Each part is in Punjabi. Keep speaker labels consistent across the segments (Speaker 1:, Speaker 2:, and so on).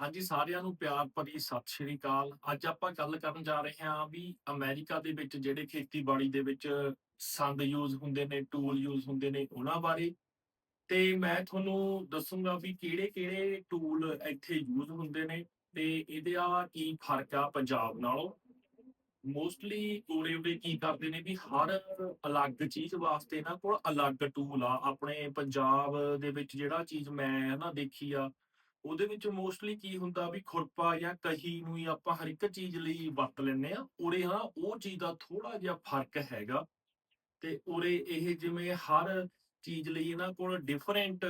Speaker 1: ਹਾਂਜੀ, ਸਾਰਿਆਂ ਨੂੰ ਪਿਆਰ ਭਰੀ ਸਤਿ ਸ਼੍ਰੀ ਅਕਾਲ। ਅੱਜ ਆਪਾਂ ਗੱਲ ਕਰਨ ਜਾ ਰਹੇ ਹਾਂ ਵੀ ਅਮਰੀਕਾ ਦੇ ਵਿੱਚ ਜਿਹੜੇ ਖੇਤੀਬਾੜੀ ਦੇ ਵਿੱਚ ਸੰਦ ਯੂਜ਼ ਹੁੰਦੇ ਨੇ ਟੂਲ ਯੂਜ਼ ਹੁੰਦੇ ਨੇ, ਉਹਨਾਂ ਬਾਰੇ। ਤੇ ਮੈਂ ਤੁਹਾਨੂੰ ਦੱਸੂੰਗਾ ਵੀ ਕਿਹੜੇ-ਕਿਹੜੇ ਟੂਲ ਇੱਥੇ ਯੂਜ਼ ਹੁੰਦੇ ਨੇ ਤੇ ਇਹਦੇ ਆ ਕੀ ਫ਼ਰਕ ਆ ਪੰਜਾਬ ਨਾਲੋਂ। ਮੋਸਟਲੀ ਕੋਲੇ ਉਹਦੇ ਕੀ ਕਰਦੇ ਨੇ ਵੀ ਹਰ ਅਲੱਗ ਚੀਜ਼ ਵਾਸਤੇ ਇਹਨਾਂ ਕੋਲ ਅਲੱਗ ਟੂਲ ਆ। ਆਪਣੇ ਪੰਜਾਬ ਦੇ ਵਿੱਚ ਜਿਹੜਾ ਚੀਜ਼ ਮੈਂ ਨਾ ਦੇਖੀ ਆ ਉਹਦੇ ਵਿੱਚ ਮੋਸਟਲੀ ਕੀ ਹੁੰਦਾ ਵੀ ਖੁਰਪਾ ਜਾਂ ਕਹੀ ਨੂੰ ਹੀ ਆਪਾਂ ਹਰ ਇੱਕ ਚੀਜ਼ ਲਈ ਵਰਤ ਲੈਂਦੇ ਆ ਉਰੇ ਹਾਂ ਉਹ ਚੀਜ਼ ਦਾ ਥੋੜਾ ਜਿਹਾ ਫ਼ਰਕ ਹੈਗਾ ਤੇ ਉਰੇ ਇਹ ਜਿਵੇਂ ਹਰ ਚੀਜ਼ ਲਈ ਇਹਨਾਂ ਕੋਲ ਡਿਫਰੈਂਟ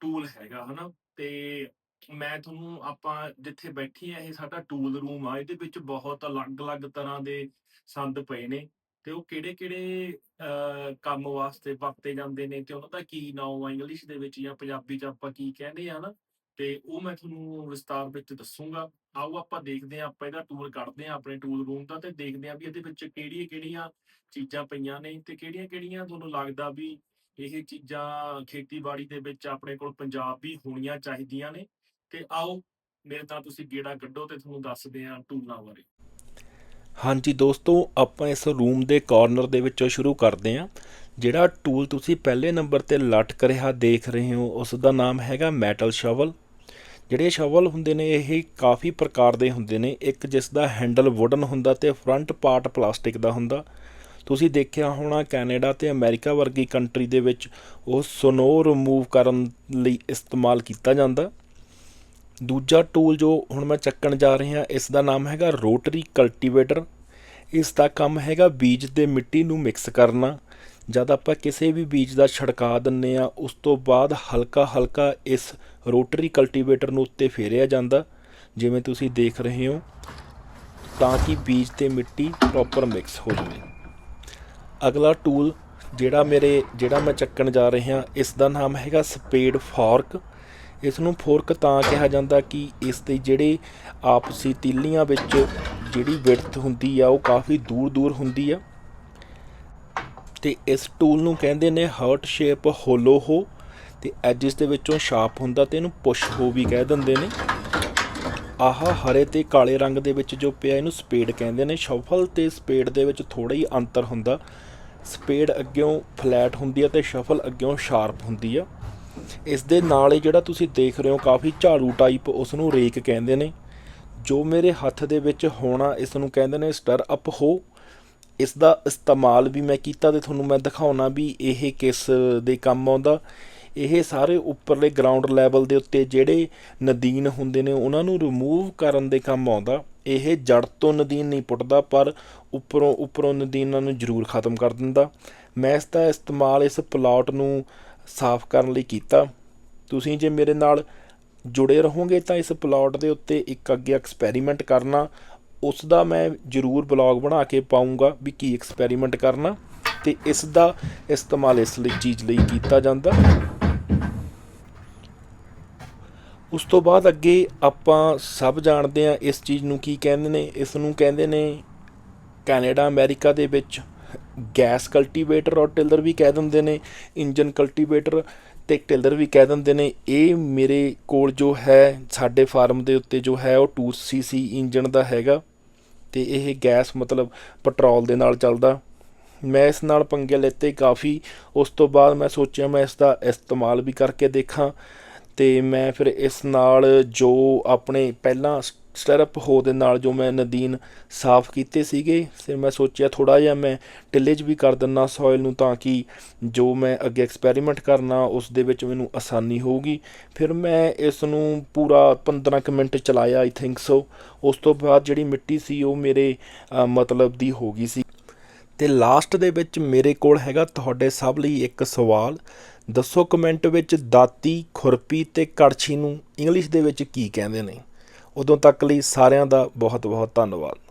Speaker 1: ਟੂਲ ਹੈਗਾ ਹਨਾ? ਤੇ ਮੈਂ ਤੁਹਾਨੂੰ ਆਪਾਂ ਜਿੱਥੇ ਬੈਠੇ ਆ ਇਹ ਸਾਡਾ ਟੂਲ ਰੂਮ ਆ ਇਹਦੇ ਵਿੱਚ ਬਹੁਤ ਅਲੱਗ-ਅਲੱਗ ਤਰ੍ਹਾਂ ਦੇ ਸੰਦ ਪਏ ਨੇ ਤੇ ਉਹ ਕਿਹੜੇ-ਕਿਹੜੇ ਅਹ, ਕੰਮ ਵਾਸਤੇ ਵਰਤੇ ਜਾਂਦੇ ਨੇ ਤੇ ਉਹਨਾਂ ਦਾ ਕੀ ਨਾਮ ਆ ਇੰਗਲਿਸ਼ ਦੇ ਵਿੱਚ ਜਾਂ ਪੰਜਾਬੀ ਚ ਆਪਾਂ ਕੀ ਕਹਿੰਦੇ ਆ ਨਾ ਤੇ ਉਹ ਮੈਂ ਤੁਹਾਨੂੰ ਵਿਸਤਾਰ ਵਿੱਚ ਦੱਸੂਗਾ। ਆਓ ਆਪਾਂ ਦੇਖਦੇ ਹਾਂ, ਆਪਾਂ ਇਹਦਾ ਟੂਲ ਕੱਢਦੇ ਹਾਂ ਆਪਣੇ ਟੂਲ ਰੂਮ ਦਾ ਤੇ ਦੇਖਦੇ ਹਾਂ ਵੀ ਇਹਦੇ ਵਿੱਚ ਕਿਹੜੀਆਂ-ਕਿਹੜੀਆਂ ਚੀਜ਼ਾਂ ਪਈਆਂ ਨੇ ਤੇ ਕਿਹੜੀਆਂ-ਕਿਹੜੀਆਂ ਤੁਹਾਨੂੰ ਲੱਗਦਾ ਵੀ ਇਹ ਚੀਜ਼ਾਂ ਖੇਤੀਬਾੜੀ ਦੇ ਵਿੱਚ ਆਪਣੇ ਕੋਲ ਪੰਜਾਬ ਵੀ ਹੋਣੀਆਂ ਚਾਹੀਦੀਆਂ ਨੇ। ਤੇ ਆਓ, ਮੇਰੇ ਨਾਲ ਤੁਸੀਂ ਗੇੜਾ ਕੱਢੋ ਤੇ ਤੁਹਾਨੂੰ ਦੱਸਦੇ ਹਾਂ ਟੂਲਾਂ ਬਾਰੇ।
Speaker 2: ਹਾਂਜੀ ਦੋਸਤੋ, ਆਪਾਂ ਇਸ ਰੂਮ ਦੇ ਕਾਰਨਰ ਦੇ ਵਿੱਚੋਂ ਸ਼ੁਰੂ ਕਰਦੇ ਹਾਂ। ਜਿਹੜਾ ਟੂਲ ਤੁਸੀਂ ਪਹਿਲੇ ਨੰਬਰ ਤੇ ਲਟਕ ਰਿਹਾ ਦੇਖ ਰਹੇ ਹੋ ਉਸ ਦਾ ਨਾਮ ਹੈਗਾ ਮੈਟਲ ਸ਼ਵਲ ਜਿਹੜੇ ਸ਼ਵਲ ਹੁੰਦੇ ਨੇ, ਇਹ ਕਾਫੀ ਪ੍ਰਕਾਰ ਦੇ ਹੁੰਦੇ ਨੇ। ਇੱਕ ਜਿਸ ਦਾ ਹੈਂਡਲ ਵੁਡਨ ਹੁੰਦਾ ਤੇ ਫਰੰਟ ਪਾਰਟ ਪਲਾਸਟਿਕ ਦਾ ਹੁੰਦਾ। ਤੁਸੀਂ ਦੇਖਿਆ ਹੋਣਾ, ਕੈਨੇਡਾ ਤੇ ਅਮਰੀਕਾ ਵਰਗੀ ਕੰਟਰੀ ਦੇ ਵਿੱਚ ਉਹ ਸਨੋ ਰਿਮੂਵ ਕਰਨ ਲਈ ਇਸਤੇਮਾਲ ਕੀਤਾ ਜਾਂਦਾ। ਦੂਜਾ ਟੂਲ ਜੋ ਹੁਣ ਮੈਂ ਚੱਕਣ ਜਾ ਰਿਹਾ ਇਸ ਦਾ ਨਾਮ ਹੈਗਾ ਰੋਟਰੀ ਕਲਟੀਵੇਟਰ। ਇਸ ਦਾ ਕੰਮ ਹੈਗਾ ਬੀਜ ਤੇ ਮਿੱਟੀ ਨੂੰ ਮਿਕਸ ਕਰਨਾ। ਜਦ ਆਪਾਂ ਕਿਸੇ ਵੀ ਬੀਜ ਦਾ ਛੜਕਾ ਦਿੰਨੇ ਆ ਉਸ ਤੋਂ ਬਾਅਦ ਹਲਕਾ ਹਲਕਾ ਇਸ ਰੋਟਰੀ ਕਲਟੀਵੇਟਰ ਨੂੰ ਉੱਤੇ ਫੇਰਿਆ ਜਾਂਦਾ। ਜਿਵੇਂ ਤੁਸੀਂ ਦੇਖ ਰਹੇ ਹੋ, ਤਾਂ ਕਿ ਬੀਜ ਤੇ ਮਿੱਟੀ ਪ੍ਰੋਪਰ ਮਿਕਸ ਹੋ ਜਾਵੇ। ਅਗਲਾ ਟੂਲ ਜਿਹੜਾ ਮੇਰੇ, ਜਿਹੜਾ ਮੈਂ ਚੱਕਣ ਜਾ ਰਿਹਾ, ਇਸ ਦਾ ਨਾਮ ਹੈਗਾ ਸਪੇਡ ਫੋਰਕ। ਇਸ ਨੂੰ ਫੋਰਕ ਤਾਂ ਕਿਹਾ ਜਾਂਦਾ ਕਿ ਇਸ ਦੇ ਜਿਹੜੇ ਆਪਸੀ ਤੀਲੀਆਂ ਵਿੱਚ ਜਿਹੜੀ ਵਿਡਥ ਹੁੰਦੀ ਆ, ਉਹ ਕਾਫੀ ਦੂਰ ਦੂਰ ਹੁੰਦੀ ਆ। ਤੇ ਇਸ ਟੂਲ ਨੂੰ ਕਹਿੰਦੇ ਨੇ ਹਾਰਟ ਸ਼ੇਪ ਹੋਲੋ ਹੋ। ਤੇ ਐਜਸ ਦੇ ਵਿੱਚੋਂ ਸ਼ਾਰਪ ਹੁੰਦਾ ਤੇ ਇਹਨੂੰ ਪੁਸ਼ ਹੋ ਵੀ ਕਹਿ ਦਿੰਦੇ ਨੇ। ਆਹ ਹਰੇ ਤੇ ਕਾਲੇ ਰੰਗ ਦੇ ਵਿੱਚ ਜੋ ਪਿਆ ਇਹਨੂੰ ਸਪੇਡ ਕਹਿੰਦੇ ਨੇ। ਸ਼ਫਲ ਤੇ ਸਪੇਡ ਦੇ ਵਿੱਚ ਥੋੜਾ ਹੀ ਅੰਤਰ ਹੁੰਦਾ। ਸਪੇਡ ਅੱਗਿਓਂ ਫਲੈਟ ਹੁੰਦੀ ਹੈ ਤੇ ਸ਼ਫਲ ਅੱਗਿਓਂ ਸ਼ਾਰਪ ਹੁੰਦੀ ਆ। ਇਸ ਦੇ ਨਾਲ ਹੀ ਜਿਹੜਾ ਤੁਸੀਂ ਦੇਖ ਰਹੇ ਹੋ ਕਾਫੀ ਝਾੜੂ ਟਾਈਪ ਉਸ ਨੂੰ ਰੇਕ ਕਹਿੰਦੇ ਨੇ। ਜੋ ਮੇਰੇ ਹੱਥ ਦੇ ਵਿੱਚ ਹੋਣਾ ਇਸ ਨੂੰ ਕਹਿੰਦੇ ਨੇ ਸਟਰ ਅਪ ਹੋ। ਇਸ ਦਾ ਇਸਤੇਮਾਲ ਵੀ ਮੈਂ ਕੀਤਾ ਤੇ ਤੁਹਾਨੂੰ ਮੈਂ ਦਿਖਾਉਣਾ ਵੀ ਇਹ ਕਿਸ ਦੇ ਕੰਮ ਆਉਂਦਾ। ਇਹ ਸਾਰੇ ਉੱਪਰਲੇ ਗਰਾਊਂਡ ਲੈਵਲ ਦੇ ਉੱਤੇ ਜਿਹੜੇ ਨਦੀਨ ਹੁੰਦੇ ਨੇ, ਉਹਨਾਂ ਨੂੰ ਰਿਮੂਵ ਕਰਨ ਦੇ ਕੰਮ ਆਉਂਦਾ। ਇਹ ਜੜ ਤੋਂ ਨਦੀਨ ਨਹੀਂ ਪੁੱਟਦਾ, ਪਰ ਉੱਪਰੋਂ ਉੱਪਰੋਂ ਨਦੀਨਾਂ ਨੂੰ ਜ਼ਰੂਰ ਖਤਮ ਕਰ ਦਿੰਦਾ। ਮੈਂ ਇਸ ਦਾ ਇਸਤੇਮਾਲ ਇਸ ਪਲਾਟ ਨੂੰ ਸਾਫ਼ ਕਰਨ ਲਈ ਕੀਤਾ। ਤੁਸੀਂ ਜੇ ਮੇਰੇ ਨਾਲ ਜੁੜੇ ਰਹੋਗੇ, ਤਾਂ ਇਸ ਪਲਾਟ ਦੇ ਉੱਤੇ ਇੱਕ ਅੱਗੇ ਐਕਸਪੈਰੀਮੈਂਟ ਕਰਨਾ। ਉਸ ਦਾ ਮੈਂ ਜ਼ਰੂਰ ਬਲੌਗ ਬਣਾ ਕੇ ਪਾਉਂਗਾ ਵੀ ਕੀ ਐਕਸਪੈਰੀਮੈਂਟ ਕਰਨਾ ਤੇ ਇਸ ਦਾ ਇਸਤੇਮਾਲ ਇਸ ਲਈ ਚੀਜ਼ ਲਈ ਕੀਤਾ ਜਾਂਦਾ। ਉਸ ਤੋਂ ਬਾਅਦ ਅੱਗੇ ਆਪਾਂ ਸਭ ਜਾਣਦੇ ਹਾਂ ਇਸ ਚੀਜ਼ ਨੂੰ ਕੀ ਕਹਿੰਦੇ ਨੇ, ਇਸ ਨੂੰ ਕਹਿੰਦੇ ਨੇ ਕੈਨੇਡਾ, ਅਮਰੀਕਾ ਦੇ ਵਿੱਚ ਗੈਸ ਕਲਟੀਵੇਟਰ ਔਰ ਟਿਲਰ ਵੀ ਕਹਿ ਦਿੰਦੇ ਨੇ, ਇੰਜਨ ਕਲਟੀਵੇਟਰ ਤੇ ਟਿਲਰ ਵੀ ਕਹਿ ਦਿੰਦੇ ਨੇ, ਇਹ ਮੇਰੇ ਕੋਲ ਜੋ ਹੈ, ਸਾਡੇ ਫਾਰਮ ਦੇ ਉੱਤੇ ਜੋ ਹੈ, ਉਹ 2 ਸੀਸੀ ਇੰਜਨ ਦਾ ਹੈਗਾ ਤੇ ਇਹ ਗੈਸ ਮਤਲਬ ਪੈਟਰੋਲ ਦੇ ਨਾਲ ਚੱਲਦਾ। ਮੈਂ ਇਸ ਨਾਲ ਪੰਗੇ ਲੈਤੇ ਕਾਫੀ। ਉਸ ਤੋਂ ਬਾਅਦ ਮੈਂ ਸੋਚਿਆ ਮੈਂ ਇਸ ਦਾ ਇਸਤੇਮਾਲ ਵੀ ਕਰਕੇ ਦੇਖਾਂ ਤੇ ਮੈਂ ਫਿਰ ਇਸ ਨਾਲ ਜੋ ਆਪਣੇ ਪਹਿਲਾਂ ਸਟਰਪ ਹੋ ਦੇ ਨਾਲ ਜੋ ਮੈਂ ਨਦੀਨ ਸਾਫ਼ ਕੀਤੇ ਸੀਗੇ, ਫਿਰ ਮੈਂ ਸੋਚਿਆ ਥੋੜਾ ਜਿਹਾ ਮੈਂ ਟਿਲੇਜ ਵੀ ਕਰ ਦਿੰਨਾ ਸੋਇਲ ਨੂੰ ਤਾਂ ਕਿ ਜੋ ਮੈਂ ਅੱਗੇ ਐਕਸਪੈਰੀਮੈਂਟ ਕਰਨਾ ਉਸ ਦੇ ਵਿੱਚ ਮੈਨੂੰ ਆਸਾਨੀ ਹੋਊਗੀ। ਫਿਰ ਮੈਂ ਇਸ ਨੂੰ ਪੂਰਾ 15 ਕੁ ਮਿੰਟ ਚਲਾਇਆ ਆਈ ਥਿੰਕ ਸੋ ਉਸ ਤੋਂ ਬਾਅਦ ਜਿਹੜੀ ਮਿੱਟੀ ਸੀ ਉਹ ਮੇਰੇ ਮਤਲਬ ਦੀ ਹੋ ਗਈ ਸੀ। ਤੇ ਲਾਸਟ ਦੇ ਵਿੱਚ ਮੇਰੇ ਕੋਲ ਹੈਗਾ ਤੁਹਾਡੇ ਸਭ ਲਈ ਇੱਕ ਸਵਾਲ। ਦੱਸੋ ਕਮੈਂਟ ਵਿੱਚ ਦਾਤੀ, ਖੁਰਪੀ ਤੇ ਕੜਛੀ ਨੂੰ ਇੰਗਲਿਸ਼ ਦੇ ਵਿੱਚ ਕੀ ਕਹਿੰਦੇ ਨੇ। ਉਦੋਂ ਤੱਕ ਲਈ ਸਾਰਿਆਂ ਦਾ ਬਹੁਤ ਬਹੁਤ ਧੰਨਵਾਦ।